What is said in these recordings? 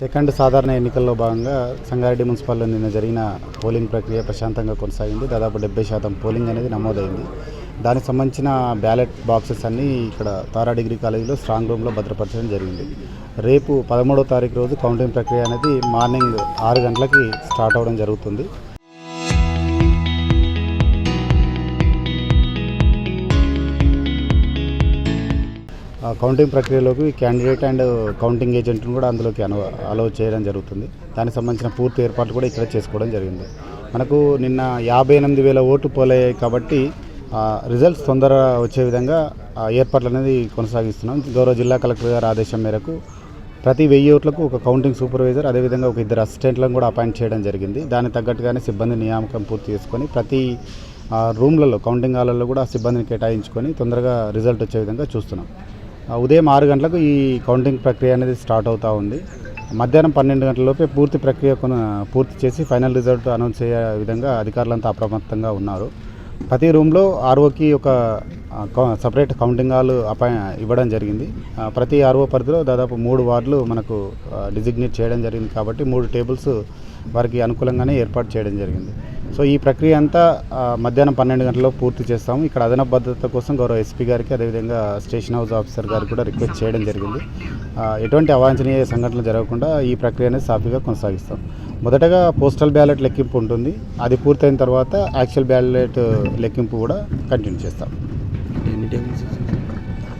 Second సాధారణ ఎన్నికల్లో భాగంగా సంగారెడ్డి మున్సిపాల్లో నిన్న జరిగిన పోలింగ్ ప్రక్రియ ప్రశాంతంగా కొనసాగింది. దాదాపు డెబ్బై శాతం పోలింగ్ అనేది నమోదైంది. దానికి సంబంధించిన బ్యాలెట్ బాక్సెస్ అన్నీ ఇక్కడ తారా డిగ్రీ కాలేజీలో స్ట్రాంగ్ రూమ్లో భద్రపరచడం జరిగింది. రేపు పదమూడో తారీఖు రోజు కౌంటింగ్ ప్రక్రియ అనేది మార్నింగ్ ఆరు గంటలకి స్టార్ట్ అవ్వడం జరుగుతుంది. కౌంటింగ్ ప్రక్రియలోకి క్యాండిడేట్ అండ్ కౌంటింగ్ ఏజెంట్ను కూడా అందులోకి అను అలౌ చేయడం జరుగుతుంది. దానికి సంబంధించిన పూర్తి ఏర్పాట్లు కూడా ఇక్కడ చేసుకోవడం జరిగింది. మనకు నిన్న యాభై ఎనిమిది వేల ఓటు పోలే కాబట్టి రిజల్ట్స్ తొందరగా వచ్చే విధంగా ఏర్పాట్లు అనేది కొనసాగిస్తున్నాం. గౌరవ జిల్లా కలెక్టర్ గారి ఆదేశం మేరకు ప్రతి వెయ్యి ఓట్లకు ఒక కౌంటింగ్ సూపర్వైజర్ అదేవిధంగా ఒక ఇద్దరు అసిస్టెంట్లను కూడా అపాయింట్ చేయడం జరిగింది. దానికి తగ్గట్టుగానే సిబ్బంది నియామకం పూర్తి చేసుకొని ప్రతి రూమ్లలో కౌంటింగ్ హాలలో కూడా సిబ్బందిని కేటాయించుకొని తొందరగా రిజల్ట్ వచ్చే విధంగా చూస్తున్నాం. ఉదయం ఆరు గంటలకు ఈ కౌంటింగ్ ప్రక్రియ అనేది స్టార్ట్ అవుతూ ఉంది. మధ్యాహ్నం పన్నెండు గంటలలోపే పూర్తి ప్రక్రియ పూర్తి చేసి ఫైనల్ రిజల్ట్ అనౌన్స్ అయ్యే విధంగా అధికారులంతా అప్రమత్తంగా ఉన్నారు. ప్రతి రూమ్లో ఆర్ఓకి ఒక కౌ- సపరేట్ కౌంటింగ్ హాల్ అపాయ ఇవ్వడం జరిగింది. ప్రతి ఆర్ఓ పరిధిలో దాదాపు మూడు వార్డులు మనకు డిజిగ్నేట్ చేయడం జరిగింది కాబట్టి మూడు టేబుల్స్ వారికి అనుకూలంగానే ఏర్పాటు చేయడం జరిగింది. సో ఈ ప్రక్రియ అంతా మధ్యాహ్నం పన్నెండు గంటల్లో పూర్తి చేస్తాము. ఇక్కడ అదనపు భద్రత కోసం గౌరవ ఎస్పీ గారికి అదేవిధంగా స్టేషన్ హౌస్ ఆఫీసర్ గారికి కూడా రిక్వెస్ట్ చేయడం జరిగింది. ఎటువంటి అవాంఛనీయ సంఘటనలు జరగకుండా ఈ ప్రక్రియ అనేది సాఫీగా కొనసాగిస్తాం. మొదటగా పోస్టల్ బ్యాలెట్ లెక్కింపు ఉంటుంది. అది పూర్తయిన తర్వాత యాక్చువల్ బ్యాలెట్ లెక్కింపు కూడా కంటిన్యూ చేస్తాం.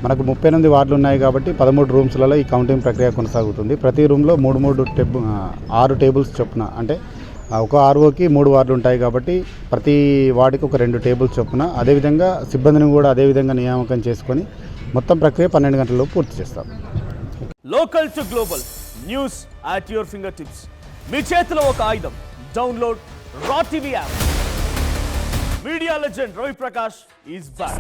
మనకు ముప్పై ఎనిమిది వార్డులు ఉన్నాయి కాబట్టి పదమూడు రూమ్స్లలో ఈ కౌంటింగ్ ప్రక్రియ కొనసాగుతుంది. ప్రతి రూమ్లో మూడు మూడు టెబు ఆ, ఆరు టేబుల్స్ చొప్పున అంటే ఒక ఆర్ఓకి మూడు వార్డులు ఉంటాయి కాబట్టి ప్రతి వార్డుకి ఒక రెండు టేబుల్స్ చొప్పున. అదేవిధంగా సిబ్బందిని కూడా అదేవిధంగా నియామకం చేసుకొని మొత్తం ప్రక్రియ పన్నెండు గంటల్లో పూర్తి చేస్తాం. Local to global news at your fingertips మీ చేతిలో ఒక ఆయుధం. Download Raw TV app media legend Ravi Prakash is back